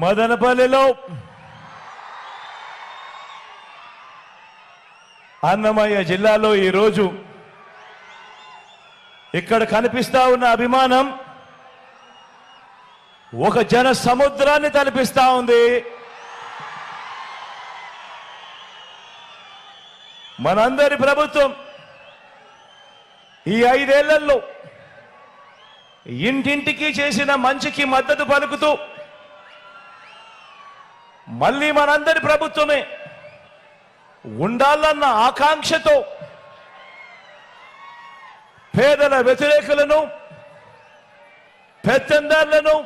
మదనపల్లిలో అన్నమయ్య జిల్లాలో ఈరోజు ఇక్కడ కనిపిస్తా ఉన్న అభిమానం ఒక జన సముద్రాన్ని తలపిస్తా ఉంది. మనందరి ప్రభుత్వం ఈ ఐదేళ్ళలో ఇంటింటికి చేసిన మంచికి మద్దతు పలుకుతూ మళ్ళీ మనందరి ప్రభుత్వమే. ఉండాలన్న ఆకాంక్షతో పేదల వ్యతిరేకులను పెత్తందారులను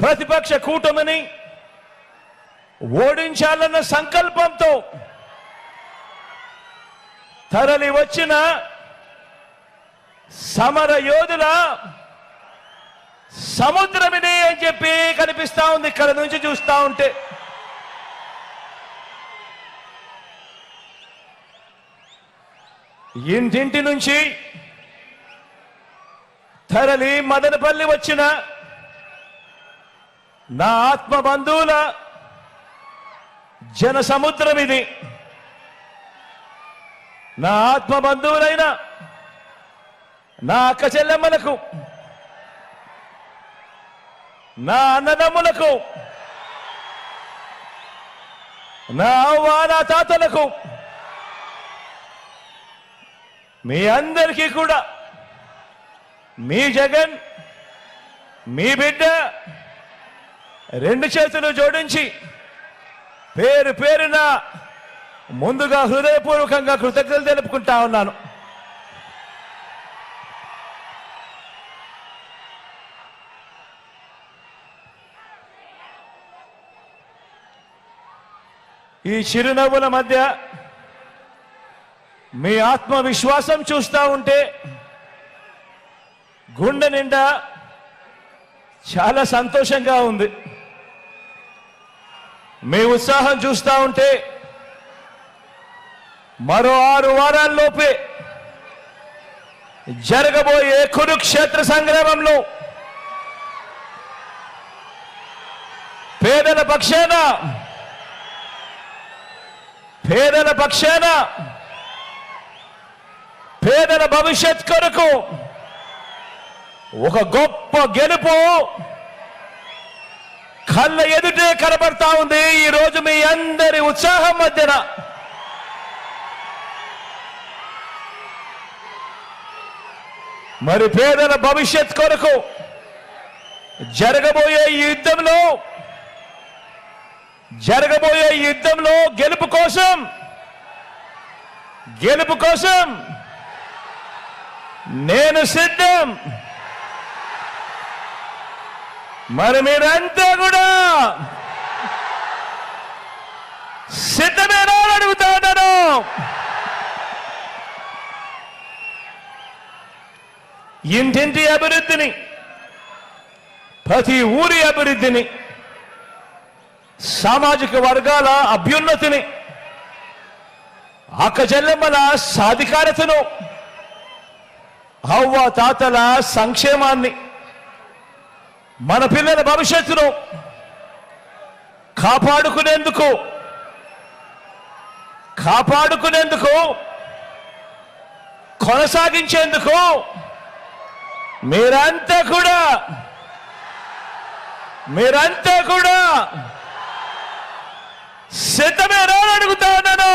ప్రతిపక్ష కూటమిని ఓడించాలన్న సంకల్పంతో తరలి వచ్చిన సమర యోధుల సముద్రమిని అని చెప్పి కనిపిస్తా ఉంది. ఇక్కడ నుంచి చూస్తా ఉంటే. ఇంటింటి నుంచి తరలి మదనపల్లి వచ్చిన నా ఆత్మ బంధువుల జన సముద్రం ఇది. నా ఆత్మ బంధువులైన నా అక్క చెల్లెమ్మలకు నా అన్నదమ్ములకు నా అవ్వ నా తాతలకు మీ అందరికీ కూడా మీ జగన్ మీ బిడ్డ రెండు చేతులు జోడించి పేరు పేరున ముందుగా హృదయపూర్వకంగా కృతజ్ఞతలు తెలుపుకుంటా ఉన్నాను. ఈ చిరునవ్వుల మధ్య మీ ఆత్మవిశ్వాసం చూస్తా ఉంటే గుండె నిండా చాలా సంతోషంగా ఉంది. మీ ఉత్సాహం చూస్తా ఉంటే మరో ఆరు వారాల్లోపే జరగబోయే కురుక్షేత్ర సంగ్రామంలో పేదల పక్షాన పేదల పక్షాన పేదల భవిష్యత్ కొరకు ఒక గొప్ప గెలుపు కళ్ళ ఎదుటే కనబడతా ఉంది. ఈ రోజు మీ అందరి ఉత్సాహం మధ్యన మరి పేదల భవిష్యత్ కొరకు జరగబోయే ఈ యుద్ధంలో జరగబోయే యుద్ధంలో గెలుపు కోసం గెలుపు కోసం నేను సిద్ధం. మరి మీరంతా కూడా సిద్ధమేనా అని అడుగుతా ఇంటింటి అభివృద్ధిని ప్రతి ఊరి అభివృద్ధిని సామాజిక వర్గాల అభ్యున్నతిని అక్కజల్లెమ్మల సాధికారతను అవ్వ తాతల సంక్షేమాన్ని మన పిల్లల భవిష్యత్తును కాపాడుకునేందుకు కాపాడుకునేందుకు కొనసాగించేందుకు మీరంతా కూడా మీరంతా కూడా సిద్ధమేనా అని అడుగుతా ఉన్నాను.